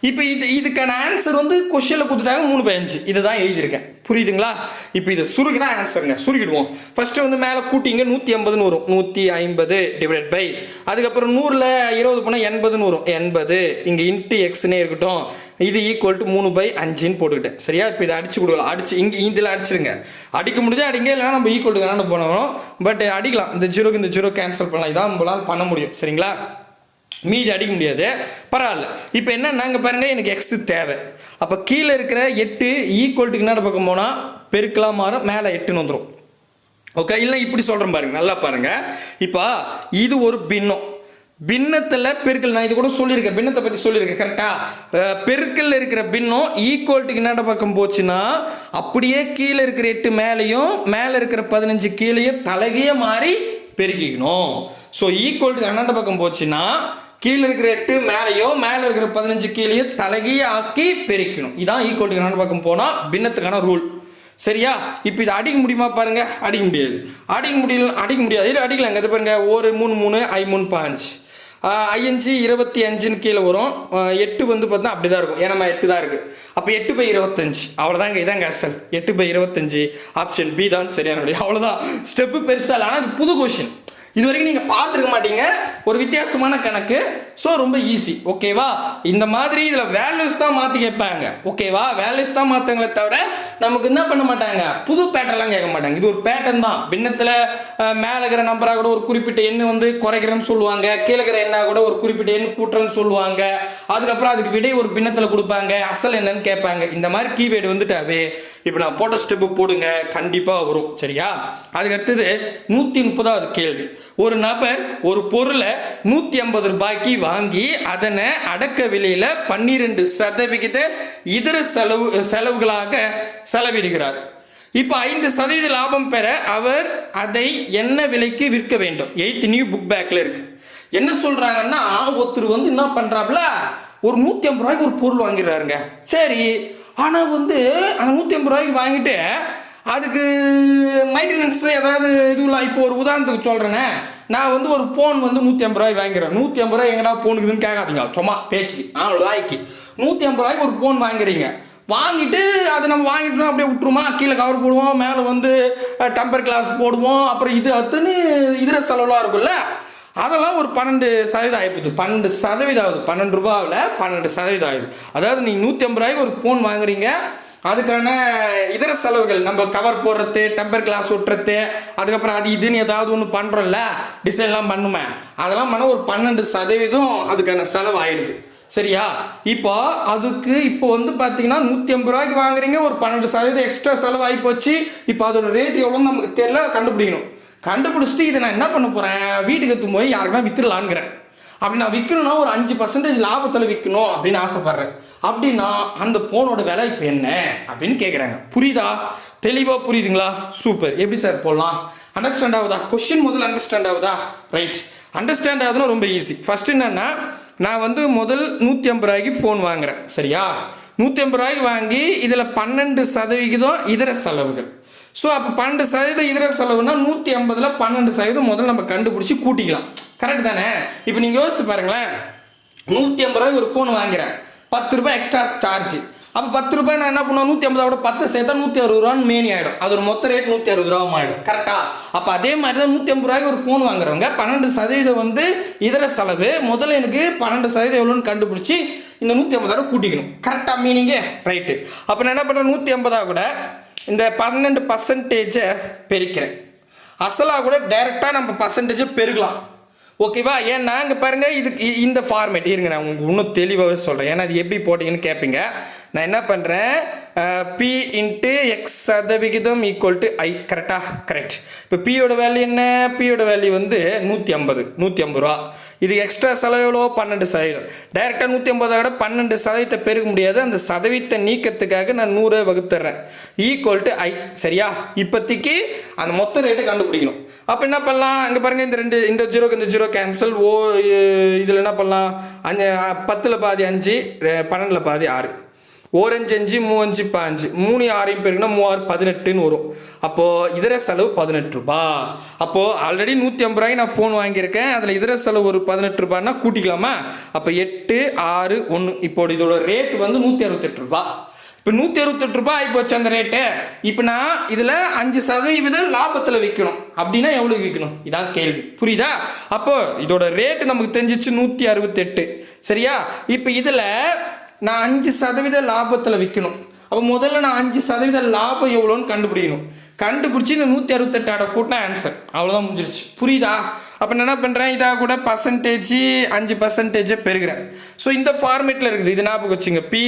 S1: இப்போ இது இதுக்கான ஆன்சர் வந்து கொஷனில் கொடுத்துட்டாங்க மூணு பதினஞ்சு அஞ்சு இதுதான் எழுதியிருக்கேன். புரியுதுங்களா? இப்போ இதை சுருகினா ஆன்சருங்க சுருகிடுவோம் ஃபஸ்ட்டு வந்து மேலே கூட்டிங்க நூற்றி ஐம்பதுன்னு வரும். நூற்றி ஐம்பது டிவைட் பை அதுக்கப்புறம் நூறில் இருபது போனால் எண்பதுன்னு வரும். எண்பது. இங்கே இன்ட்டு எக்ஸ்னே இருக்கட்டும். இது ஈக்குவல் டு மூணு பை அஞ்சுன்னு போட்டுக்கிட்டேன். சரியா? இப்போ இதை அடிச்சு கொடுக்கலாம். அடிச்சு இங்கே இதில் அடிச்சிருங்க. அடிக்க முடிஞ்சால் அடிங்க இல்லைனா நம்ம ஈக்குவல் டு கணக்கு போனோம். பட் அடிக்கலாம். இந்த ஜீரோக்கு இந்த ஜீரோ கேன்சல் பண்ணலாம். இதான் நம்மளால் பண்ண முடியும். சரிங்களா? மீதி அடிக்க முடியாது. பரவாயில்ல. இப்போ என்ன நாங்கள் பாருங்க எனக்கு எக்ஸு தேவை. அப்போ கீழே இருக்கிற எட்டு ஈக்குவல்ட்டுக்கு என்ன பக்கம் போனால் பெருக்கலாம் மாறும் மேலே எட்டுன்னு வந்துடும் ஓகே இல்லை இப்படி சொல்கிறேன் பாருங்க நல்லா பாருங்க. இப்போ இது ஒரு பின்னம். பின்னத்தில் பெருக்கல் நான் இது கூட சொல்லியிருக்கேன் பின்னத்தை பற்றி சொல்லியிருக்கேன் கரெக்டாக பெருக்கல்ல இருக்கிற பின்னம் ஈக்குவல்ட்டுக்கு என்ன பக்கம் போச்சுன்னா அப்படியே கீழே இருக்கிற எட்டு மேலேயும் மேலே இருக்கிற பதினஞ்சு கீழேயும் தலைகையே மாறி பெருக்கிக்கணும் ஸோ ஈக்குவல்ட்டுக்கு அண்ணாண்ட பக்கம் போச்சுன்னா கீழே இருக்கிற எட்டு மேலேயும் மேலே இருக்கிற பதினஞ்சு கீழேயும் தலைகையே ஆக்கி பெருக்கணும். இதான் ஈக்குவல் அண்ணாண்ட பக்கம் போனால் பின்னத்துக்கான ரூல் சரியா? இப்போ இதை அடிக்க முடியுமா பாருங்க. அடிக்க முடியாது. அடிக்க முடியல அடிக்க முடியாது. இது அடிக்கலாங்க இது பாருங்க. ஒரு மூணு மூணு ஐ மூணு பாஞ்சு ஐஞ்சு இருபத்தி அஞ்சுன்னு கீழே வரும். எட்டு வந்து பார்த்தா அப்படி தான் இருக்கும். ஏன்னா எட்டு தான் இருக்குது அப்போ எட்டு பை இருபத்தஞ்சு. அவ்வளோதாங்க இதாங்க அசல் எட்டு பை இருபத்தஞ்சு. ஆப்ஷன் பி தான். சரியான அவ்வளோதான் ஸ்டெப்பு பெருசாக இல்லை ஆனால் இது புது கொஷின் இது வரைக்கும் நீங்கள் பார்த்துருக்க மாட்டீங்க. ஒரு வித்தியாசமான கணக்கு. ஸோ ரொம்ப ஈஸி ஓகேவா இந்த மாதிரி இதில் வேல்யூஸ் தான் மாற்றி கேட்பாங்க. ஓகேவா வேல்யூஸ் தான் மாற்றுங்களே தவிர நமக்கு என்ன பண்ண மாட்டாங்க? புது பேட்டர்லாம் கேட்க மாட்டாங்க. இது ஒரு பேட்டர்ன் தான். பின்னத்தில் மேலே இருக்கிற நம்பராக கூட ஒரு குறிப்பிட்ட எண் வந்து குறைக்கிறேன்னு சொல்லுவாங்க. கீழே இருக்கிற எண்ணாக கூட ஒரு குறிப்பிட்ட எண் கூட்டுறேன்னு சொல்லுவாங்க. அதுக்கப்புறம் அதுக்கு விடை ஒரு பின்னத்தில் கொடுப்பாங்க. அசல் என்னன்னு கேட்பாங்க. இந்த மாதிரி கீவேர்டு வந்துட்டாவே இப்போ நான் போட்ட ஸ்டெப்பு போடுங்க கண்டிப்பாக வரும். சரியா? அதுக்கடுத்தது நூற்றி முப்பதாவது கேள்வி. ஒரு நபர் ஒரு பொருளை நூற்றி ஐம்பது ரூபாய்க்கு வாங்கி அதனை அடக்க விலையில் பன்னிரெண்டு சதவிகித இதர செலவு செலவுகளாக செலவிடுகிறார். இப்போ ஐந்து சதவீத லாபம் பெற அவர் அதை என்ன விலைக்கு விற்க வேண்டும்? எயித் நியூ புக் பேக்கில் இருக்கு. என்ன சொல்கிறாங்கன்னா ஒருத்தர் வந்து என்ன பண்ணுறாப்புல ஒரு நூற்றி ஐம்பது ரூபாய்க்கு ஒரு பொருள் வாங்கிடுறாருங்க. சரி ஆனால் வந்து அந்த நூற்றி ஐம்பது ரூபாய்க்கு வாங்கிட்டு அதுக்கு மெயின்டெனன்ஸ் ஏதாவது இதுலாம் இப்போ ஒரு உதாரணத்துக்கு சொல்கிறேனே நான் வந்து ஒரு ஃபோன் வந்து நூற்றி ஐம்பது ரூபாய்க்கு வாங்கிறேன் நூற்றி ஐம்பது ரூபாய் எங்கடா ஃபோனுக்குதுன்னு கேட்காதீங்க. சும்மா பேச்சு. ஆ ரூபாய்க்கு நூற்றி ஐம்பது ரூபாய்க்கு ஒரு ஃபோன் வாங்குறீங்க. வாங்கிட்டு அதை நம்ம வாங்கிட்டோம் அப்படியே விட்டுருமா? கீழே கவர் போடுவோம் மேலே வந்து eh, டெம்பர் கிளாஸ் போடுவோம் அப்புறம் இது அத்துன்னு இதர செலவுலாம் இருக்கும்ல. அதெல்லாம் ஒரு பன்னெண்டு சதவீதம் ஆகிப்போது பன்னெண்டு சதவீதம் ஆகுது. பன்னெண்டு ரூபாவில் பன்னெண்டு சதவீதம் ஆகுது. அதாவது நீங்கள் நூற்றி ஐம்பது ரூபாய்க்கு ஒரு ஃபோன் வாங்குறீங்க. அதுக்கான இதர செலவுகள் நம்ம கவர் போடுறது டெம்பர் கிளாஸ் ஒட்டுறது அதுக்கப்புறம் அது இதுன்னு ஏதாவது ஒன்று பண்ணுறோம்ல டிசைன்லாம் பண்ணுமே அதெல்லாம் பண்ண ஒரு பன்னெண்டு சதவீதம் அதுக்கான செலவு ஆயிடுது சரியா? இப்போ அதுக்கு இப்போ வந்து பார்த்தீங்கன்னா நூற்றி ஐம்பது ரூபாய்க்கு வாங்குறீங்க ஒரு பன்னெண்டு சதவீதம் எக்ஸ்ட்ரா செலவாகி போச்சு. இப்போ அதோட ரேட் எவ்வளோன்னு நமக்கு தெரியல கண்டுபிடிக்கணும். கண்டுபிடிச்சிட்டு இதை நான் என்ன பண்ண போகிறேன் வீட்டுக்கு எடுத்து போய் யாருக்குன்னா விற்றுலான்ங்கிறேன் அப்படி நான் விற்கணும்னா ஒரு அஞ்சு பர்சன்டேஜ் லாபத்தில் விற்கணும் அப்படின்னு ஆசைப்பட்றேன். அப்படின்னா அந்த ஃபோனோட விலை இப்போ என்ன? அப்படின்னு கேட்குறாங்க புரியுதா? தெளிவாக புரியுதுங்களா? சூப்பர் எப்படி சார் போடலாம்? அண்டர்ஸ்டாண்ட் ஆகுதா? கொஸ்டின் முதல்ல அண்டர்ஸ்டாண்ட் ஆகுதா? ரைட் அண்டர்ஸ்டாண்ட் ஆகுதுன்னா ரொம்ப ஈஸி ஃபஸ்ட் என்னென்னா நான் வந்து முதல் நூற்றி ஐம்பது ரூபாய்க்கு ஃபோன் வாங்குறேன். சரியா? நூற்றி ஐம்பது ரூபாய்க்கு வாங்கி இதில் பன்னெண்டு சதவிகிதம் இதர செலவுகள். ஸோ அப்போ பன்னெண்டு சதவீதம் இதர செலவுனா நூற்றி ஐம்பதில் பன்னெண்டு சதவீதம் முதல்ல நம்ம கண்டுபிடிச்சி கூட்டிக்கலாம். கரெக்ட் தானே? இப்போ நீங்கள் யோசிச்சு பாருங்களேன். நூற்றி ஐம்பது ரூபாய்க்கு ஒரு ஃபோன் வாங்குறேன். பத்து ரூபாய் எக்ஸ்ட்ரா சார்ஜ் அப்போ பத்து ரூபாய் நான் என்ன பண்ணுவேன்? நூற்றி ஐம்பதோட பத்து சேர்த்தா நூற்றி அறுபது ரூபான்னு மேனி ஆகிடும் அது ஒரு மொத்த ரேட் நூற்றி அறுபது ரூபா ஆகிடும் கரெக்டாக அப்போ அதே மாதிரி தான் நூற்றி ஐம்பது ரூபாய்க்கு ஒரு ஃபோன் வாங்குறவங்க பன்னெண்டு சதவீதம் வந்து இதர செலவு முதல்ல எனக்கு பன்னெண்டு சதவீதம் எவ்வளோன்னு கண்டுபிடிச்சி இந்த நூற்றி ஐம்பதாயிரம் கூட்டிக்கணும். கரெக்டாக மீனிங்கே ரைட்டு அப்போ நான் என்ன பண்ணுறேன் நூற்றி ஐம்பதா கூட இந்த பன்னெண்டு பர்சன்டேஜை பெருக்கிறேன். அசலாக கூட டைரெக்டாக நம்ம பர்சன்டேஜை பெருகலாம். ஓகேவா ஏன்னா இங்கே பாருங்கள் இதுக்கு இந்த ஃபார்மேட் இருங்க நான் உங்களுக்கு இன்னும் தெளிவாகவே சொல்கிறேன் ஏன்னா அது எப்படி போட்டிங்கன்னு கேட்பீங்க நான் என்ன பண்ணுறேன் பி இன்ட்டு எக்ஸ் சதவிகிதம் ஈக்குவல் டு ஐ கரெக்டாக கரெக்ட் இப்போ பியோட வேல்யூ என்ன? பியோட வேல்யூ வந்து நூற்றி ஐம்பது நூற்றி ஐம்பது ரூபா. இது எக்ஸ்ட்ரா செலவு எவ்வளோ பன்னெண்டு சதவீதம். டைரெக்டாக நூற்றி ஐம்பதை விட பன்னெண்டு சதவீதத்தை பெருக முடியாது. அந்த சதவீதத்தை நீக்கத்துக்காக நான் நூறு வகுத்துறேன். ஈக்குவல் டு ஐ சரியா? இப்போதைக்கு அந்த மொத்த ரேட்டை கண்டுபிடிக்கணும். அப்போ என்ன பண்ணலாம்? இங்கே பாருங்கள் இந்த ரெண்டு இந்த ஜீரோக்கு இந்த ஜீரோ கேன்சல் ஓ இதில் என்ன பண்ணலாம்? அஞ்சு பத்தில் பாதி அஞ்சு பன்னெண்டில் பாதி ஆறு. ஓரஞ்சு அஞ்சு மூவஞ்சு பாஞ்சு. மூணு ஆறையும் பேருக்குன்னா மூவாறு பதினெட்டுன்னு வரும். அப்போது இதர செலவு பதினெட்டு ரூபா. அப்போது ஆல்ரெடி நூற்றி ஐம்பது ரூபாய்க்கு நான் ஃபோன் வாங்கியிருக்கேன். அதில் இதர செலவு ஒரு பதினெட்டு ரூபான்னா கூட்டிக்கலாமா? அப்போ எட்டு ஆறு ஒன்று இப்போ இதோட ரேட் வந்து நூற்றி அறுபத்தெட்டு ரூபா. இப்போ நூற்றி அறுபத்தெட்டு ரூபாய் ஆகிப்போச்சு அந்த ரேட்டு இப்போ நான் இதில் அஞ்சு சதவீதம் லாபத்தில் விற்கணும் அப்படின்னா எவ்வளோ விற்கணும் இதான் கேள்வி. புரியுதா? அப்போ இதோட ரேட்டு நமக்கு தெரிஞ்சிச்சு நூற்றி அறுபத்தெட்டு. சரியா? இப்போ இதில் நான் அஞ்சு சதவீத லாபத்தில் விற்கணும் அப்போ முதல்ல நான் அஞ்சு சதவீத லாபம் எவ்வளோன்னு கண்டுபிடிக்கணும். கண்டுபிடிச்சி இந்த நூற்றி அறுபத்தெட்டோட கூட்டினா ஆன்சர் அவ்வளோதான் முடிஞ்சிருச்சு. புரியுதா? அப்போ நான் என்ன பண்ணுறேன் இதாக கூட பர்சன்டேஜ் அஞ்சு பர்சன்டேஜை பெருகிறேன் ஸோ இந்த ஃபார்மேட்டில் இருக்குது. இது ஞாபகம் வச்சுங்க. பி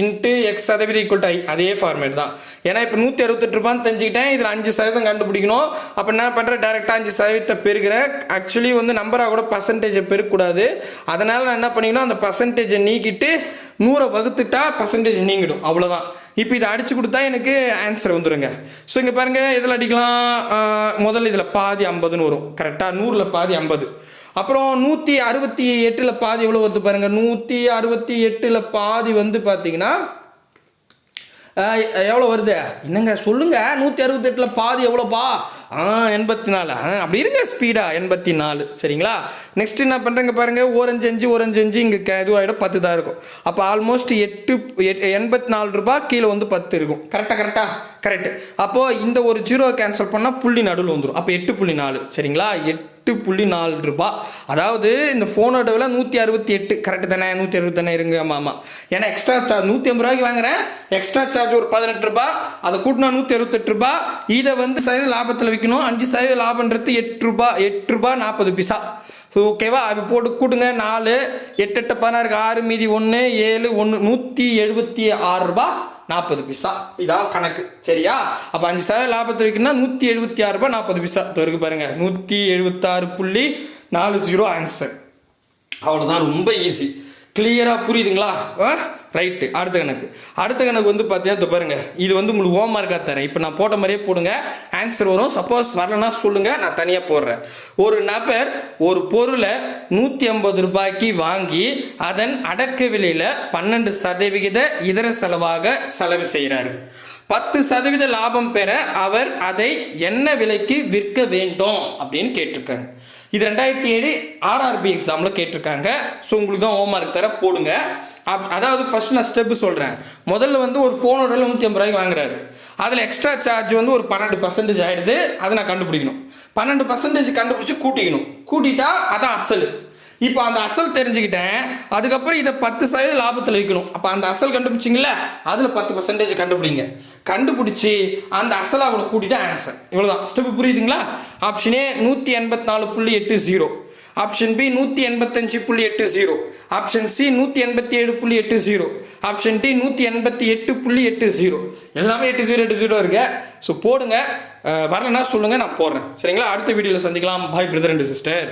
S1: இன்ட்டு எக்ஸ் சதவீதம் ஈக்குவல் டு ஐ அதே ஃபார்மேட் தான். ஏன்னா இப்போ நூற்றி அறுபத்தெட்டு ரூபான்னு தெரிஞ்சுக்கிட்டேன். இதில் அஞ்சு சதவீதம் கண்டுபிடிக்கணும். அப்போ என்ன பண்ணுறேன் டேரெக்டாக அஞ்சு சதவீதத்தை பெருகிறேன் ஆக்சுவலி வந்து நம்பராக கூட பர்சன்டேஜை பெருக்கக்கூடாது அதனால் நான் என்ன பண்ணிக்கணும்? அந்த பர்சன்டேஜை நீக்கிட்டு நூறை வகுத்துட்டா பர்சன்டேஜ் நீங்கிடும். அவ்வளோதான் இப்போ இதை அடிச்சு கொடுத்தா எனக்கு ஆன்சர் வந்துருங்க. ஸோ இங்கே பாருங்கள் இதில் அடிக்கலாம்? முதல்ல இதில் பாதி ஐம்பதுன்னு வரும். கரெக்டாக நூறில் பாதி ஐம்பது. அப்புறம் நூற்றி அறுபத்தி எட்டில் பாதி எவ்வளோ வருது பாருங்கள் நூற்றி அறுபத்தி எட்டில் பாதி வந்து பார்த்தீங்கன்னா எவ்வளோ வருது? என்னங்க சொல்லுங்கள் நூற்றி அறுபத்தெட்டில் பாதி எவ்வளோப்பா ஆ எண்பத்தி நாலு ஆ அப்படி இருங்க ஸ்பீடா எண்பத்தி நாலு சரிங்களா? நெக்ஸ்ட் என்ன பண்ணுறேங்க பாருங்கள் ஓரஞ்சு அஞ்சு ஓரஞ்சு அஞ்சு இங்கே இதுவாகிடும் பத்து தான் இருக்கும். அப்போ ஆல்மோஸ்ட் எட்டு எட்- எண்பத்தி நாலு ரூபாய் கீழே வந்து பத்து இருக்கும். கரெக்டாக கரெக்டாக கரெக்ட் அப்போது இந்த ஒரு ஜீரோ கேன்சல் பண்ணால் புள்ளி நடுவில் வந்துடும் அப்போ எட்டு புள்ளி நாலு. சரிங்களா? எட்டு எட்டு புள்ளி நாலு ரூபா. அதாவது இந்த ஃபோனோட விலை நூற்றி அறுபத்தி எட்டு. கரெக்டு தானே? நூற்றி அறுபத்தி தானே இருங்க ஆமாம் ஆமாம் ஏன்னா எக்ஸ்ட்ரா சார்ஜ் நூற்றி ஐம்பது ரூபாய்க்கு வாங்குறேன். எக்ஸ்ட்ரா சார்ஜ் ஒரு பதினெட்டு ரூபாய் அதை கூட்டினா நூற்றி அறுபத்தெட்டு ரூபாய் இதை வந்து சதவீத லாபத்தில் விற்கணும் அஞ்சு சதவீத லாபன்றது எட்டு ரூபாய் எட்டு ரூபா நாற்பது பிசா. ஓகேவா அது போட்டு கூட்டுங்க. நாலு எட்டு எட்டு பதினாறுக்கு ஆறு மீதி ஒன்று ஏழு ஒன்று நூற்றி எழுபத்தி ஆறு ரூபா. நாற்பது பைசா. இதான் கணக்கு. சரியா? அப்போ அஞ்சு சதவீத லாபத்தை வைக்கணும்னா நூற்றி எழுபத்தி ஆறு ரூபாய் நாற்பது பைசா. இருக்கு பாருங்க. நூற்றி எழுபத்தாறு புள்ளி நாலு ஜீரோ ஆன்சர் அவ்வளோதான் ரொம்ப ஈஸி கிளியராக புரியுதுங்களா? ரைட்டு அடுத்த கணக்கு. அடுத்த கணக்கு வந்து பார்த்தீங்கன்னா இதோ பாருங்க. இது வந்து உங்களுக்கு ஹோம் மார்க்காக தரேன். இப்போ நான் போட்ட மாதிரியே போடுங்க. ஆன்சர் வரும். சப்போஸ் வரலன்னா சொல்லுங்க. நான் தனியாக போடுறேன். ஒரு நபர் ஒரு பொருளை நூற்றி ஐம்பது ரூபாய்க்கு வாங்கி அதன் அடக்க விலையில் பன்னெண்டு சதவிகித இதர செலவாக செலவு செய்கிறாரு பத்து சதவீத லாபம் பெற அவர் அதை என்ன விலைக்கு விற்க வேண்டும் அப்படின்னு கேட்டிருக்காங்க இது ரெண்டாயிரத்தி ஏழு ஆர்ஆர்பி எக்ஸாமில் கேட்டிருக்காங்க. ஸோ உங்களுக்கு தான் ஹோம்ஒர்க் தர போடுங்க. அப் அதாவது ஃபர்ஸ்ட் நான் ஸ்டெப்பு சொல்கிறேன் முதல்ல வந்து ஒரு ஃபோனோட நூற்றி ஐம்பது ரூபாய்க்கு வாங்குறாரு. அதில் எக்ஸ்ட்ரா சார்ஜ் வந்து ஒரு பன்னெண்டு பர்சன்டேஜ் ஆகிடுது அதை நான் கண்டுபிடிக்கணும். பன்னெண்டு பர்சன்டேஜ் கண்டுபிடிச்சி கூட்டிக்கணும். கூட்டிட்டா அதான் அசல். இப்போ அந்த அசல் தெரிஞ்சுக்கிட்டேன். அதுக்கப்புறம் இதை பத்து சதவீத லாபத்தில் வைக்கணும். அப்போ அந்த அசல் கண்டுபிடிச்சிங்கள அதில் பத்து பர்சன்டேஜ் கண்டுபிடிங்க. கண்டுபிடிச்சி அந்த அசலை அவளை கூட்டிட்டு ஆன்சர் இவ்வளோதான் ஸ்டெப் புரியுதுங்களா? ஆப்ஷன் ஏ நூற்றி எண்பத்தி நாலு புள்ளி எட்டு ஜீரோ ஆப்ஷன் பி நூற்றி எண்பத்தஞ்சு புள்ளி எட்டு ஜீரோ ஆப்ஷன் சி நூற்றி எண்பத்தி ஏழு புள்ளி எட்டு ஜீரோ ஆப்ஷன் டி நூற்றி எண்பத்தி எட்டு புள்ளி எட்டு ஜீரோ எல்லாமே எட்டு ஜீரோ எட்டு ஜீரோ இருக்கு. ஸோ போடுங்க. வரலன்னா சொல்லுங்கள் நான் போடுறேன். சரிங்களா? அடுத்த வீடியோவில் சந்திக்கலாம். பாய் பிரதர் அண்ட் சிஸ்டர்